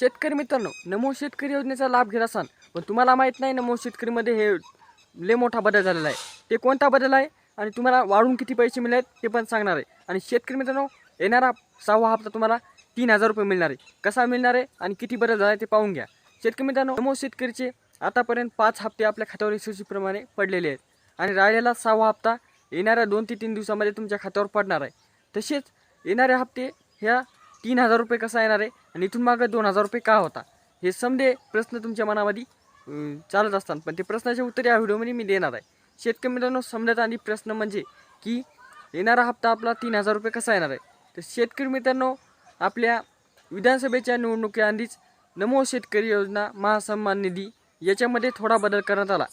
शेतकरी मित्रांनो नमो शेतकरी योजनेचा लाभ घेत असाल पण तुम्हाला माहीत नाही नमो शेतकरीमध्ये हे लय मोठा बदल झालेला आहे. ते कोणता बदल आहे आणि तुम्हाला वाढून किती पैसे मिळाले ते पण सांगणार आहे. आणि शेतकरी मित्रांनो येणारा सहावा हप्ता तुम्हाला तीन हजार रुपये मिळणार आहे. कसा मिळणार आहे आणि किती बदल झाला आहे ते पाहून घ्या. शेतकरी मित्रांनो नमो शेतकरीचे आतापर्यंत पाच हप्ते आपल्या खात्यावर यशस्वीप्रमाणे पडलेले आहेत. आणि राहिलेला सहावा हप्ता येणाऱ्या दोन ते तीन दिवसामध्ये तुमच्या खात्यावर पडणार आहे. तसेच येणारे हप्ते ह्या तीन हजार रुपये कसा येणार आहे? आणि इथून मागं दोन हजार रुपये का होता? हे समजे प्रश्न तुमच्या मनामध्ये चालत असतात. पण ते प्रश्नाचे उत्तर या व्हिडिओमध्ये मी देणार आहे. शेतकरी मित्रांनो समजत आणि प्रश्न म्हणजे की येणारा हप्ता आपला तीन हजार रुपये कसा येणार आहे? तर शेतकरी मित्रांनो आपल्या विधानसभेच्या निवडणुकीआधीच नमो शेतकरी योजना महासन्मान निधी याच्यामध्ये थोडा बदल करण्यात आला.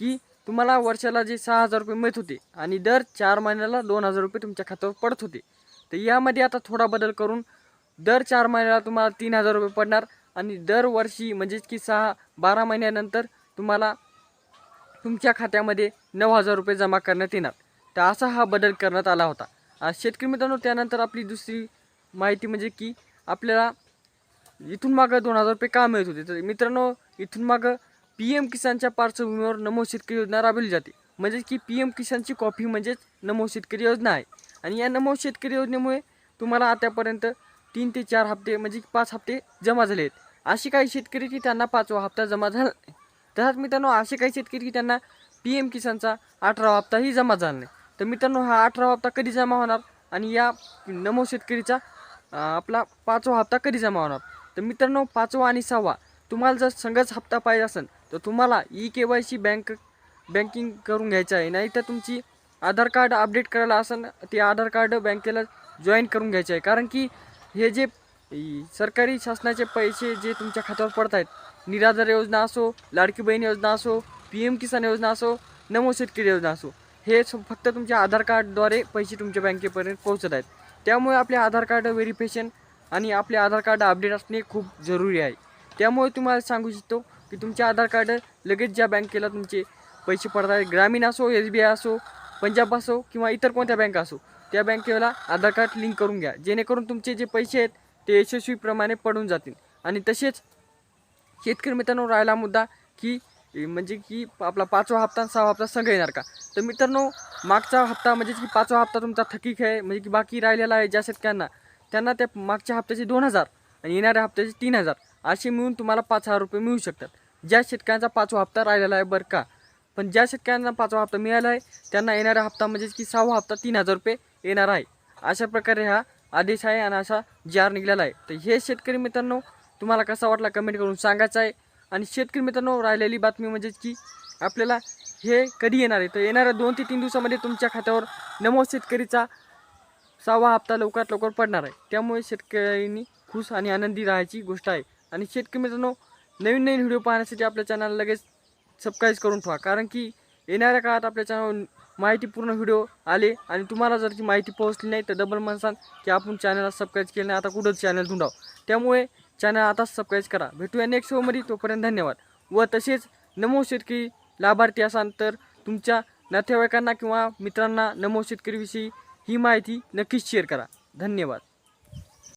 की तुम्हाला वर्षाला जे सहा हजार रुपये मिळत होते आणि दर चार महिन्याला दोन हजार रुपये तुमच्या खात्यावर पडत होते. तर यामध्ये आता थोडा बदल करून दर चार महिन्याला तुम्हाला तीन हजार रुपये पडणार आणि दरवर्षी म्हणजेच की सहा बारा महिन्यानंतर तुम्हाला तुमच्या खात्यामध्ये नऊ हजार रुपये जमा करण्यात येणार. तर असा हा बदल करण्यात आला होता. शेतकरी मित्रांनो त्यानंतर आपली दुसरी माहिती म्हणजे की आपल्याला इथून मागं दोन हजार रुपये का मिळत होते? तर मित्रांनो इथून मागं पी एम किसानच्या पार्श्वभूमीवर नमो शेतकरी योजना राबवली जाते. म्हणजेच की पी एम किसानची कॉफी म्हणजेच नमो शेतकरी योजना आहे. आणि या नमो शेतकरी योजनेमुळे तुम्हाला आतापर्यंत तीन ते चार हप्ते म्हणजे पाच हप्ते जमा झाले आहेत. असे काही शेतकरी की त्यांना पाचवा हप्ता जमा झाला नाही. तसंच मित्रांनो असे काही शेतकरी की त्यांना पी एम किसानचा अठरावा हप्ताही जमा झाला नाही. तर मित्रांनो हा अठरावा हप्ता कधी जमा होणार? आणि या नमो शेतकरीचा आपला पाचवा हप्ता कधी जमा होणार? तर मित्रांनो पाचवा आणि सहावा तुम्हाला जर संघच हप्ता पाहिजे असेल तर तुम्हाला E K Y C bank banking करून घ्यायचं आहे. नाही तर तुमची आधार कार्ड अपडेट करायला असेल ते आधार कार्ड बँकेला जॉईन करून घ्यायचं आहे. कारण की हे जे सरकारी शासनाचे पैसे जे तुमच्या खात्यावर पडत आहेत निराधार योजना असो लाडकी बहीण योजना असो पी एम किसान योजना असो नमो शेतकरी योजना असो हे फक्त तुमच्या आधार कार्डद्वारे पैसे तुमच्या बँकेपर्यंत पोहोचत आहेत त्यामुळे आपले आधार कार्ड व्हेरिफिकेशन आणि आपले आधार कार्ड अपडेट असणे खूप जरुरी आहे. त्यामुळे तुम्हाला सांगू इच्छितो की तुमचे आधार कार्ड लगेच ज्या बँकेला तुमचे पैसे पडत आहेत ग्रामीण असो एस बी आय असो पंजाब असो किंवा इतर कोणत्या बँका असो त्या बँकेला आधार कार्ड लिंक करून घ्या. जेणेकरून तुमचे जे पैसे आहेत ते यशस्वीप्रमाणे पडून जातील. आणि तसेच शेतकरी मित्रांनो राहिला मुद्दा की म्हणजे की आपला पाचवा हप्ता सहावा हप्ता संघ येणार का? तर मित्रांनो मागचा हप्ता म्हणजेच की पाचवा हप्ता तुमचा थकीक आहे म्हणजे की बाकी राहिलेला आहे ज्या शेतकऱ्यांना त्यांना त्या मागच्या हप्त्याचे दोन हजार आणि येणाऱ्या हप्त्याचे तीन हजार असे मिळून तुम्हाला पाच हजार रुपये मिळू शकतात. ज्या शेतकऱ्यांचा पाचवा हप्ता राहिलेला आहे बरं का? पण ज्या शेतकऱ्यांना पाचवा हप्ता मिळाला आहे त्यांना येणारा हप्ता म्हणजेच की सहावा हप्ता तीन हजार रुपये येणार आहे. अशा प्रकारे हा आदेश आहे आणि असा जी आर निघालेला आहे. तर हे शेतकरी मित्रांनो तुम्हाला कसा वाटला कमेंट करून सांगायचं आहे. आणि शेतकरी मित्रांनो राहिलेली बातमी म्हणजेच की आपल्याला हे कधी येणार आहे? तर येणाऱ्या दोन ते तीन दिवसामध्ये तुमच्या खात्यावर नमो शेतकरीचा सहावा हप्ता लवकरात लवकर पडणार आहे. त्यामुळे शेतकऱ्यांनी खुश आणि आनंदी राहायची गोष्ट आहे. आणि शेतकरी मित्रांनो नवीन नवीन व्हिडिओ पाहण्यासाठी आपल्या चॅनल लगेच सबस्क्राईब करून ठेवा. कारण की येणाऱ्या काळात आपल्या माहिती माहितीपूर्ण व्हिडिओ आले आणि तुम्हाला जर ती माहिती पोहोचली नाही तर डबल म्हणसान की आपण चॅनलला सबस्क्राईब केलं नाही आता कुठंच चॅनल धुंडाव. त्यामुळे चॅनल आताच सबस्क्राईब करा. भेटूया नेक्स्ट शोमध्ये तोपर्यंत धन्यवाद. व तसेच नमो शेतकरी लाभार्थी असाल तर तुमच्या नातेवाईकांना किंवा मित्रांना नमो शेतकरीविषयी ही माहिती नक्कीच शेअर करा. धन्यवाद.